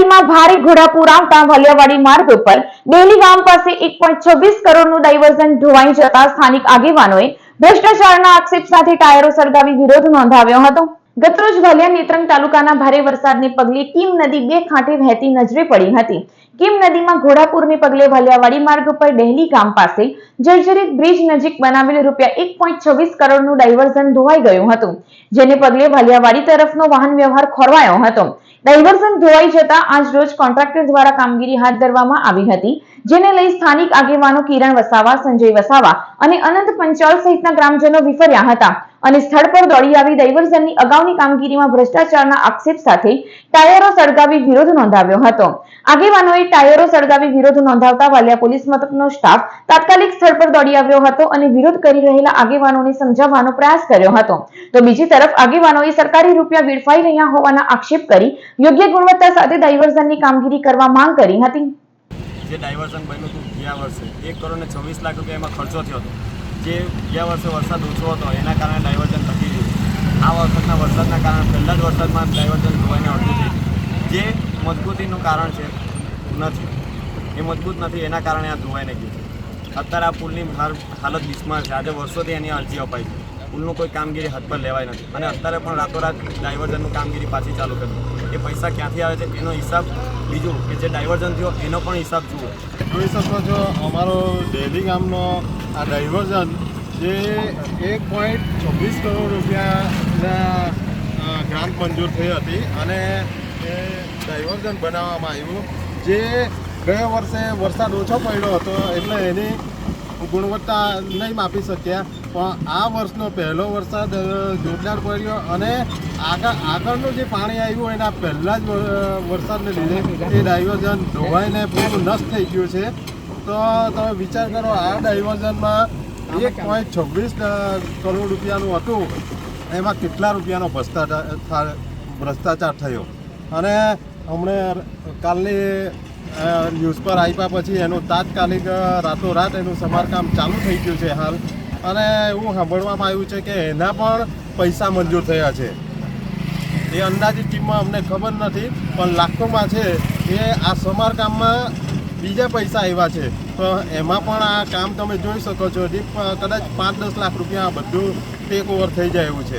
નદીમાં ભારે ઘોડાપૂર આવતા વલિયાવાડી માર્ગ ઉપર ડેલી ગામ પાસે એક પોઈન્ટ છવ્વીસ કરોડનું ડાયવર્ઝન ધોવાઈ જતા સ્થાનિક આગેવાનોએ ભ્રષ્ટાચારના આક્ષેપ સાથે ટાયરો સળગાવી વિરોધ નોંધાવ્યો હતો. ગતરોજ વાલિયા નેત્રંગ તાલુકાના ભારે વરસાદને પગલે કીમ નદી બે કાંઠે વહેતી નજરે પડી હતી. કીમ નદીમાં ઘોડાપુરને પગલે વાલિયાવાડી માર્ગ ઉપર ડહેલી ગામ પાસે જર્જરિત બ્રિજ નજીક બનાવેલ રૂપિયા એક પોઈન્ટ છવ્વીસ કરોડનું ડાયવર્ઝન ધોવાઈ ગયું હતું, જેને પગલે વાલિયાવાડી તરફનો વાહન વ્યવહાર ખોરવાયો હતો. ડાયવર્ઝન ધોવાઈ જતા આજ રોજ કોન્ટ્રાક્ટર દ્વારા કામગીરી હાથ ધરવામાં આવી હતી, જેને લઈ સ્થાનિક આગેવાનો કિરણ વસાવા, સંજય વસાવા અને અનંત પંચાલ સહિતના ગ્રામજનો વિફર્યા હતા. અને સ્થળ પર દોડી આવી ડાયવર્ઝનની અગાઉની કામગીરીમાં ભ્રષ્ટાચારના આક્ષેપ સાથે ટાયરો સળગાવી વિરોધ નોંધાવ્યો હતો. આગેવાનોએ ટાયરો સળગાવી વિરોધ નોંધાવતા વાલિયા પોલીસ મથકનો સ્ટાફ તાત્કાલિક સ્થળ પર દોડી આવ્યો હતો અને વિરોધ કરી રહેલા આગેવાનોને સમજાવવાનો પ્રયાસ કર્યો હતો. તો બીજી તરફ આગેવાનોએ સરકારી રૂપિયા વેડફાઈ રહ્યા હોવાના આક્ષેપ કરી યોગ્ય ગુણવત્તા સાથે ડાયવર્ઝનની કામગીરી કરવા માંગ કરી હતી. જે ડાયવર્ઝન બન્યું હતું ગયા વર્ષે, એક કરોડ છવ્વીસ લાખ રૂપિયા એમાં ખર્ચો થયો હતો. જે ગયા વર્ષે વરસાદ ઓછો હતો, એના કારણે ડાયવર્ઝન ઘટી ગયું. આ વખતના વરસાદના કારણે પહેલા જ વરસાદમાં ડાયવર્ઝન ધોવાઈને અડધું થઈ જે મજબૂતીનું કારણ છે, નથી. એ મજબૂત નથી, એના કારણે આ ધોવાઈને ગયું છે. અત્યારે આ પુલની હાલ, હાલત બિસ્માર છે. આજે વર્ષોથી એની અરજી અપાઈ છે. પુલનું કોઈ કામગીરી હાથ પર લેવાય નથી. અને અત્યારે પણ રાતોરાત ડાયવર્ઝનનું કામગીરી પાછી ચાલુ કરી એ પૈસા ક્યાંથી આવે છે, એનો હિસાબ બીજું કે જે ડાયવર્ઝન થયો, એનો પણ હિસાબ જુઓ. જોઈ શકો છો અમારો ડેલી ગામનો આ ડાયવર્ઝન જે એક પોઈન્ટ છવ્વીસ કરોડ રૂપિયાના ગ્રાન્ટ મંજૂર થઈ હતી અને એ ડાયવર્ઝન બનાવવામાં આવ્યું. જે ગયા વર્ષે વરસાદ ઓછો પડ્યો હતો એટલે એની ગુણવત્તા નહીં માપી શક્યા. પણ આ વર્ષનો પહેલો વરસાદ જોરદાર પડ્યો અને આગળ, આગળનું જે પાણી આવ્યું એના પહેલાં જ વરસાદને લીધે એ ડાયવર્ઝન ધોવાઈને પૂરું નષ્ટ થઈ ગયું છે. તો તમે વિચાર કરો, આ ડાયવર્ઝનમાં એક પોઈન્ટ છવ્વીસ કરોડ રૂપિયાનું હતું. એમાં કેટલા રૂપિયાનો ભ્રષ્ટાચાર ભ્રષ્ટાચાર થયો? અને હમણે કાલની ન્યૂઝ પર આપ્યા પછી એનું તાત્કાલિક રાતોરાત એનું સમારકામ ચાલુ થઈ ગયું છે હાલ. અને એવું સાંભળવામાં આવ્યું છે કે એના પણ પૈસા મંજૂર થયા છે. એ અંદાજિત ટીમમાં અમને ખબર નથી, પણ લાખોમાં છે એ આ સમારકામમાં બીજા પૈસા આવ્યા છે. તો એમાં પણ આ કામ તમે જોઈ શકો છો કદાચ પાંચ દસ લાખ રૂપિયા બધું ટેક ઓવર થઈ જાય એવું છે.